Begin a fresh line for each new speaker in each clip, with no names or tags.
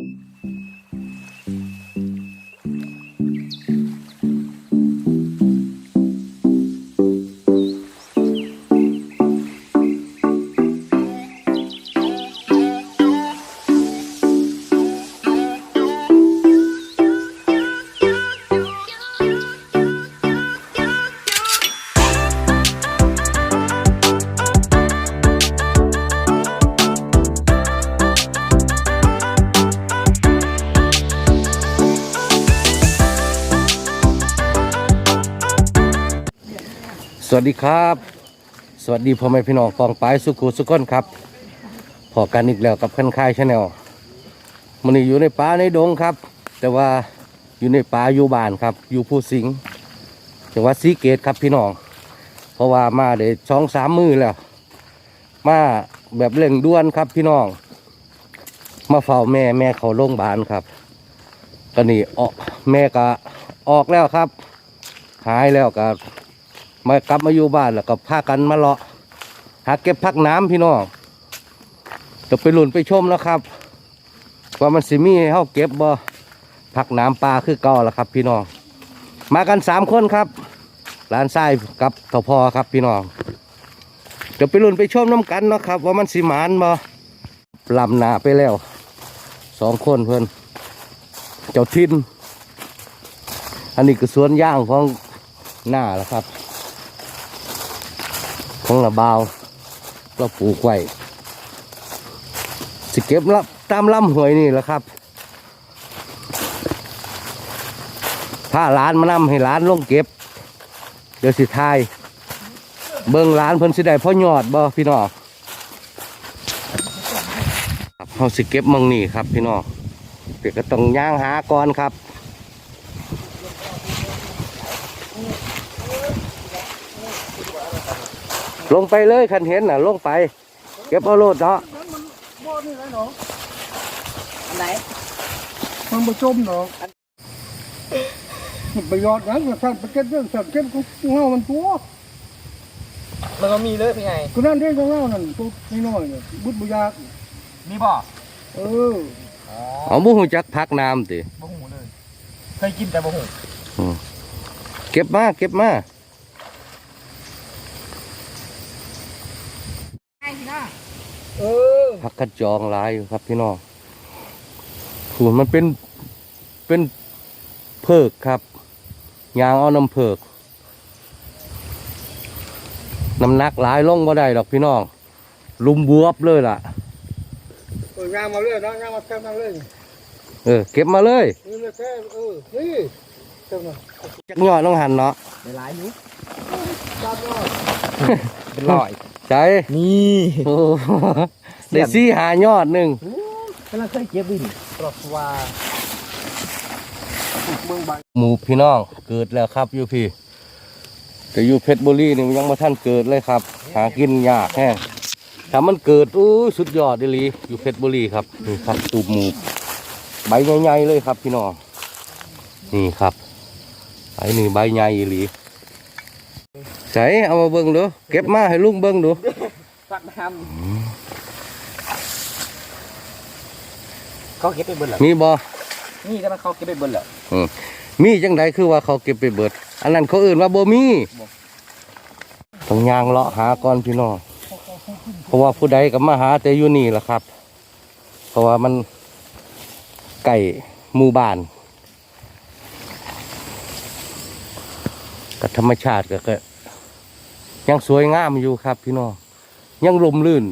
Thank you. วัสดีครับ สวัสดีพ่อแม่พี่น้องกองปลายสุขุสุก้นครับพอกันอีกแล้วกับคันคายชาแนลมันอยู่ในป่าในดงครับ แต่ว่าอยู่ในป่าอยู่บ้านครับ อยู่ผู้สิงจังหวัดศรีเกตครับพี่น้อง เพราะว่ามาเดี๋ยวช่องสามมือแล้ว มาแบบเร่งด่วนครับพี่น้อง มาเฝ้าแม่แม่เขาโรงพยาบาลครับก็นี่ออกแม่ก็ออกแล้วครับ หายแล้วก็ มากลับมาอยู่บ้านแล้วก็พากันมาเลาะหาเก็บพักน้ำพี่น้องจะไปหลุนไปชมแล้วครับ ว่ามันสิมีให้เฮาเก็บบ่พักน้ำปลาคือเก่าแล้วครับ พี่น้องมากันสามคนครับหลานชายกับทพอครับพี่น้องเดี๋ยวไปหลุนไปชมน้ำกันเนาะครับ ว่ามันสิมานบ่ลำหนาไปแล้วสองคนเพื่อนเจ้าทินอันนี้คือสวนย่างของหน้าแล้วครับ ของระบาวเราปลูกไว้สิเก็บรับตามลำหวยนี่แหละครับถ้าร้านมานำให้ร้านลงเก็บ เดี๋ยวสิทาย เบิ่งร้านเพิ่นสิได้พ่อยอดบ่พี่น้องครับเขาสิเก็บมังนี่ครับ พี่น้องเดี๋ยวก็ต้องย่างหาก่อนครับ ลงไปเลยคันเห็นน่ะ ลงไป เก็บเอาโลดเนาะ
บ่นี่ไรหนอ
อันไหน
มันบ่จมหนอมันประโยชน์นะมันสั่นไปเก็บเรื่องสั่นเก็บของเงามันตัว
มันก็มีเลยพี่ไง
ก็นั่นเรื่องของเงานั่นตัวน้อยๆเนี่ยบุดบุยาก
มีบ่
เออ
อ๋อ
เอาบุหูจักพักน้ำติ
บ่หูเลยเคยกินแต่บ่หู
เก็บมาเก็บมา
ไอ้พี่น้อง
เออ
พักกระจองหลายอยู่ครับพี่น้องถูมันเป็นเป็นเพิกครับยางเอาน้ำเพิกน้ำหนักหลายลงบ่ได้ดอกพี่น้องลุมบวบเลยล่ะ
เอองามมาเลยนะงามมาแค่มาเลย
เออเก็บมาเลย
นี่เลยแค่เออนี่เจ้าน่ะ
จักยอดต้องหันเนาะ
ได้หลายอยู่
ตามน้อย
เป็นร้อย
ใช่
นี่
โอ้โห ได้ซี่หายอดหนึ่ง
กำลังเคยเก็บดินปลอกว่า
เมืองบาง
หมูพี่น้องเกิดแล้วครับอยู่พี่แต่อยู่เพชรบุรีนี่มันยังมาท่านเกิดเลยครับ หากินยากแห้งถ้ามันเกิดอู้สุดยอดเดลีอยู่เพชรบุรีครับนี่ครับตูบหมูใบใหญ่ๆเลยครับพี่น้องนี่ครับใบนี่ใบใหญ่อีหลีใส่เอามาเบิ้งดูเก็บมาให้ลุงเบิ้งดู
ฟักน้ำ เขาเก็บไปเบิดเหรอ
มีบ่
นี่ก็มันเขาเก็บไปเบิดเหรอ
มีจังใดคือว่าเขาเก็บไปเบิด อันนั้นเขาอื่นว่าบ่มี
บ่
ต้องยางเลาะหาก่อนพี่น้องเพราะว่าผู้ใดก็มาหาแต่อยู่นี่แหละครับ เพราะว่ามันไก่หมู่บ้านกับธรรมชาติก็ก็ยังสวยงามอยู่ครับ พี่น้องยังลมลื่น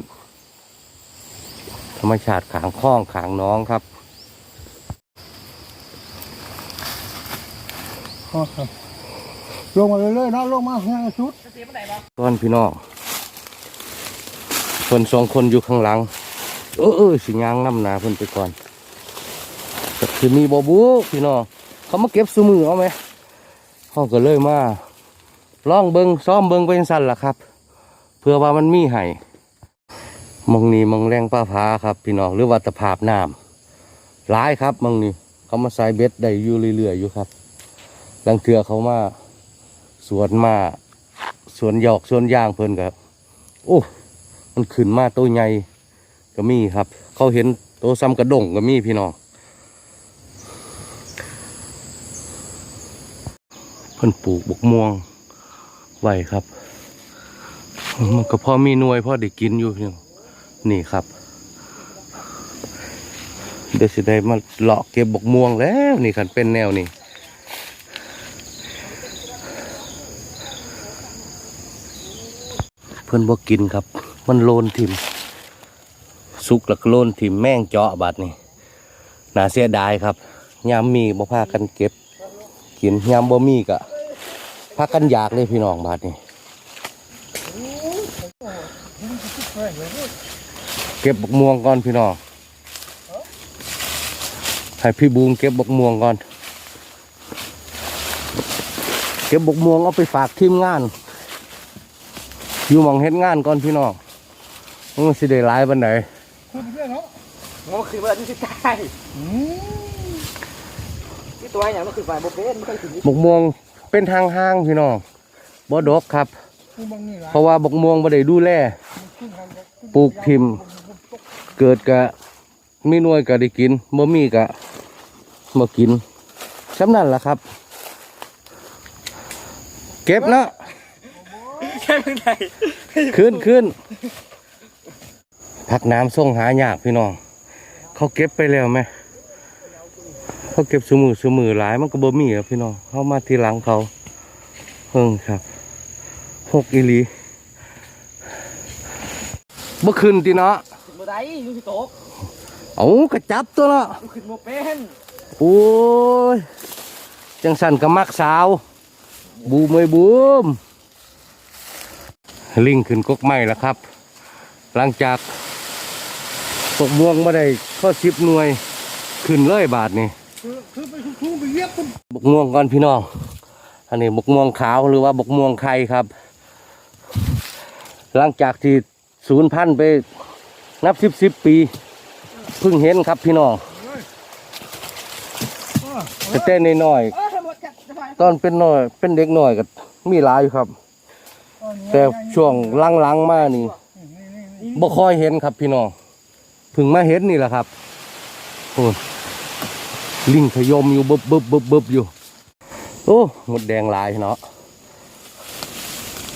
ธรรมชาติขางคล้องขางน้องครับ
ลงมาเลยๆนะลงมาง่ายสุด
จะเสียเมื่อไหร่บ่
ก้อนพี่น้องคนสองคนอยู่ข้างหลัง เออเออสิยางน้ำหนาเพิ่นไปก่อนก็คือมีบอบูพี่น้องเขามาเก็บซูมือเอาไหมเขาก็เลยมาลองเบิงซ้อมเบิงเป็นสั้นล่ะครับ เพื่อว่ามันมีไห้ มังนีมังแรงป้าพาครับ พี่น้องหรือว่าตะภาพน้ำร้ายครับมังนีเขามาใส่เบ็ดได้อยู่เรื่อยๆอยู่ครับลังเทือเขามาสวนมาสวนหยอกสวนยางเพิ่นครับ โอ้ มันขึ้นมาตัวใหญ่ก็มีครับ เขาเห็นตัวซ้ำกระด้งก็มีพี่น้องเพิ่นปลูกบกม่วงไว้ครับ มันก็พอมีนวยพอได้กินอยู่พี่น้อง นี่ครับ เดี๋ยวสิได้มาเลาะเก็บบกม่วงแล้วนี่คันเป็นแนวนี่เพิ่อนบ่กินครับ มันโลนทิมสุกแล้วก็โลนทิมแม่งเจาะบาดนี่น่าเสียดายครับยามมีบ่พากันเก็บ กินยามบ่มีก็พากันอยากเลยพี่น้องบาดนี่ เก็บบกม่วงก่อนพี่น้องให้พี่บูงเก็บบกม่วงก่อน เก็บบกม่วงเอาไปฝากทีมงาน อยู่หมองเฮ็ดงานก่อนพี่น้องมันสิได้หลายบันได
คุณเพื่อนเนาะ
งอคือว่าที่ใต้
อืม
ที่ตัวอย่างมันคือฝ่ายโบเป็นมันก็ถึง
บกม่วงเป็นทางห้างพี่น้องบ่ดกครับ
คุณบางนี่ละ
เพราะว่าบกม่วงบ่ได้ดูแล
คุณทางก็
ปลูกทิม เกิดกะมีหน่วยก็ได้กินบ่มีกะบ่กินสำนั่นล่ะครับ เก็บเนาะ
แค่ไม่ได้
ขึ้นขึ้นพักน้ำส่งหายากพี่น้อง เขาเก็บไปแล้วไหมเขาเก็บสมือสมือหลายมันก็บ่มีอะพี่น้องเขามาทีหลังเขาเพิ่งครับหกอีหลีบ่ขึ้นติเนาะ
ถึงบ่ ได้ยูสิโตก
เอากระจับตัวเนาะ
มันขึ้นโบเป็น
โอ้ยจังสันก็มักสาว บูมเอ้ยบูมลิงขึ้นกกไม้แล้วครับ หลังจากตกม่วงมาได้ข้อสิบหน่วยขึ้นเลยบาทนี่
คือคือไปทุ่งไปเยียบคุณ
บกม่วงก่อนพี่น้อง อันนี้บกม่วงขาวหรือว่าบกม่วงไข่ครับ หลังจากที่ศูนย์พันธุ์ไป นับสิบสิบปีเพิ่งเห็นครับพี่น้องแต่เต้นน้อย
เออหมดจัดสบาย
ๆตอนเป็นน้อย เป็นเด็กน้อยก็มีหลายอยู่ครับ แต่ช่วงหลังๆมานี่บ่ค่อยเห็นครับพี่น้องเพิ่งมาเห็นนี่แหละครับโอ้ยลิงขยมอยู่บึบบึบบึบบึบอยู่ โอ้หมดแดงหลายเนาะ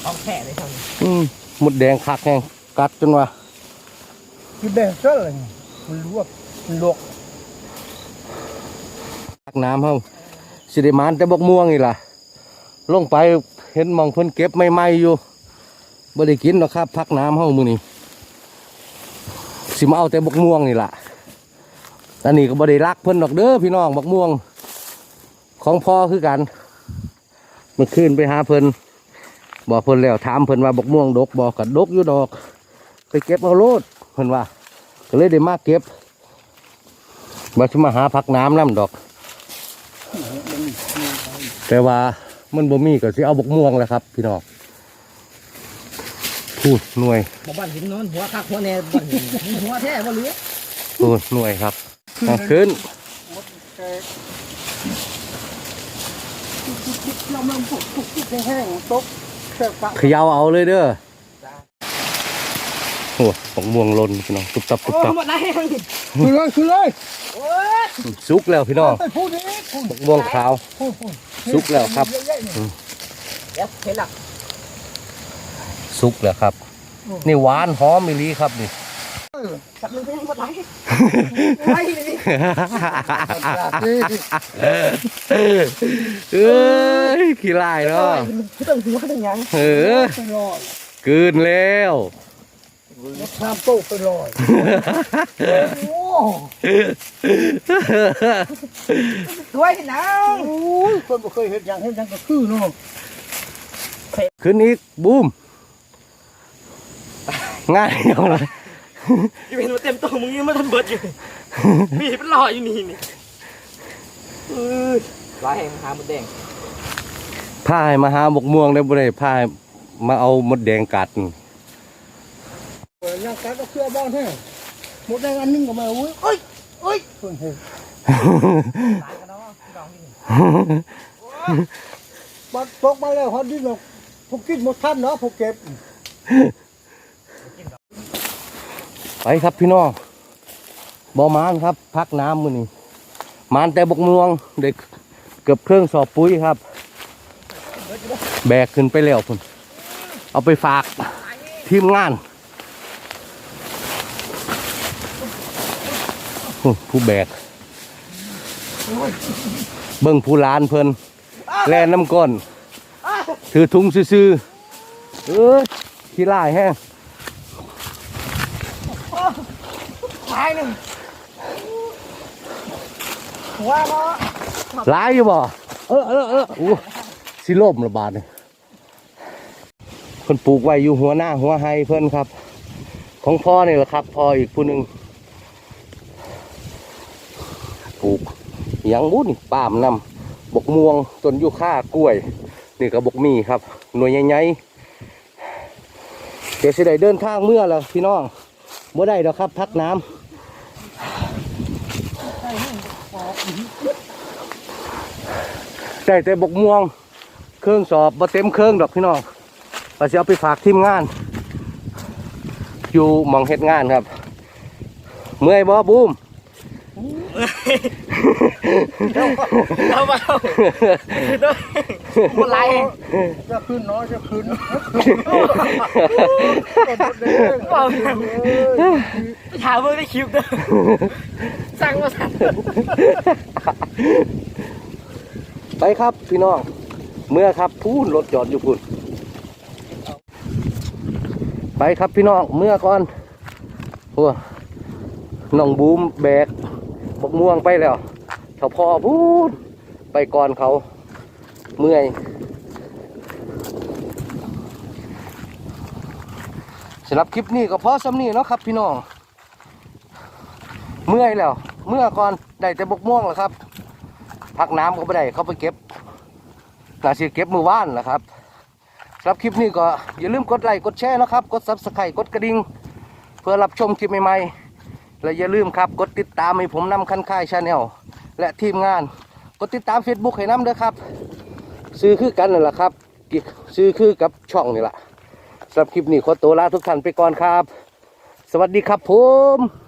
เอาแค่เลยครับ
อืมหมดแดงคักแห้งกัดจนว่า
คือแดงเส้นเนี่ยมันลวกมันลวก
ตักน้ำเฮาสิได้มานแต่บกม่วงนี่ล่ะ ลงไปเห็นมองเพิ่นเก็บใหม่ๆอยู่บ่ได้กินหรอกครับ พักน้ำเฮามือนี้สิมาเอาแต่บกม่วงนี่ล่ะอันนี้ก็บ่ได้รักเพิ่นดอกเด้อพี่น้องบกม่วง ของพ่อคือกันเมื่อคืนไปหาเพิ่นบอกเพิ่นแล้วถามเพิ่นว่าบกม่วงดกบอกกัดดกอยู่ดอก ไปเก็บเอาโลดเพิ่นว่า ก็เลยได้มาเก็บมาสิมาหาพักน้ำน้ำดอก แต่ว่ามันบ่มีก็สิเอาบกม่วงแหละครับ พี่น้องพูดหน่วย
บ่บ้านหินนอนหัวคักหัวแน่บ้านหินมีหัวแท้บ่เหลือ
พูดหน่วยครับเอาขึ้น
เรามันผุกผุกผุกแห้งๆตกแค่ปะ
เขยาวเอาเลยเด้อ โอ้บกม่วงหล่นพี่น้องตุบตับตุบ
โอ้
ตับ
หมดได้
คือเลยคือเลย
โอ้ย
สุกแล้วพี่น้อง
ไปพูดนี้คุณ
บกม่วงขาว
พูดพูด
สุกแล้วครับ
เยอะๆเนี่ย
เดี๋ยวเห็นหลัก
สุกแล้วครับ นี่หวานหอมมิลีครับนี่
สักนึงก็ยังหมดได้ไว้เลย
เอ้ยขี้ลายเนาะ
คือต้องหัวต้องยัง
เออ
ไปลอย
กืนแล้ว
รถน้ำโต๊ะไปลอยโอ้
ด้วยนะ
โหคนบ่เคยเห็นอย่างเห็นอย่างก็คือเนาะ
ขึ้นอีกบูมง่ายเอาเลย
ยังเป็นเต็มตัวมึงยังไม่ทันเบิดอยู่มีเป็นรอยอยู่นี่นี่เออลายแห่งหาหมดแดง
พายมาหาบกม่วงได้บ่ได้พายมาเอามดแดงกัด
เปิดย่ากัดก็เครือบ้านแท้หมดแดงอันนึงก็มาอุ้ยเอ้ยเอ้ยเพิ่นเห็น
ตายกันเนาะพี่น้องนี่
บัดตกมาแล้วฮอดดินเนาะพวกกินหมดทันเนาะพวกเก็บ
ไปครับพี่น้องบ่มานครับ พักน้ำมือนี้มานแต่บกม่วงเด็กเกือบเครื่องสอบปุ๋ยครับ แบกขึ้นไปแล้วพุ่นเอาไปฝากทีมงานโอ้ ผู้แบก เบิ่งผู้หลานเพิ่นแล่น้ำก้นถือถุงซื่อเออขี้ลายแห้ง
ตายหนึ่งว่าเนาะ
หลายอยู่บ่ เออเออเอออู้สิโลมระบาดเนี่ยเพิ่นปลูกไว้อยู่หัวหน้าหัวไฮเพิ่นครับ ของพ่อนี่แหละครับพ่ออีกผู้หนึ่ง ปลูกยังบุญป้ามนำบกม่วงต้นยูคากล้วย นี่ก็บกมีครับ หน่วยใหญ่ๆเดี๋ยวสิได้เดินทางเมื่อแล้วพี่น้องบ่อได้ดอกครับ พักน้ำได้แต่บกม่วง เครื่องสอบบ่เต็มเครื่องดอกพี่น้องเราจะเอาไปฝากทีมงาน อยู่มองเฮ็ดงานครับ เมื่อยบ่บูม
เอามาเอาคนไร
จะขึ้นเนาะจะขึ้น
เปล่าถามเมื่อได้คลิปด้อสั่งมาสั่ง
ไปครับพี่น้อง เมื่อครับพูนรถจอดอยู่พูนไปครับพี่น้องเมื่อก่อนหัวน้องบูมแบก บกม่วงไปแล้วเขาพอพูนไปก่อนเขาเมื่อยสำหรับคลิปนี้ก็พอสำนีเนาะครับพี่น้อง เมื่อยแล้ว เมื่อก่อนได้แต่บกม่วงแล้วครับ พักน้ำก็ไม่ได้เขาไปเก็บน่าสิเก็บมือว่านแหละครับสำหรับคลิปนี้ก็อย่าลืมกดไลค์กดแชร์นะครับ กดซับสไครต์กดกระดิ่งเพื่อรับชมคลิปใหม่ๆ และอย่าลืมครับกดติดตามให้ผมนำคันค่ายชาแนลและทีมงาน กดติดตาม Facebook ให้น้ำเด้อครับ ซื้อคือกันนั่นแหละครับซื้อคือกับช่องนี่แหละสำหรับคลิปนี้ขอตัวลาทุกท่านไปก่อนครับ สวัสดีครับผม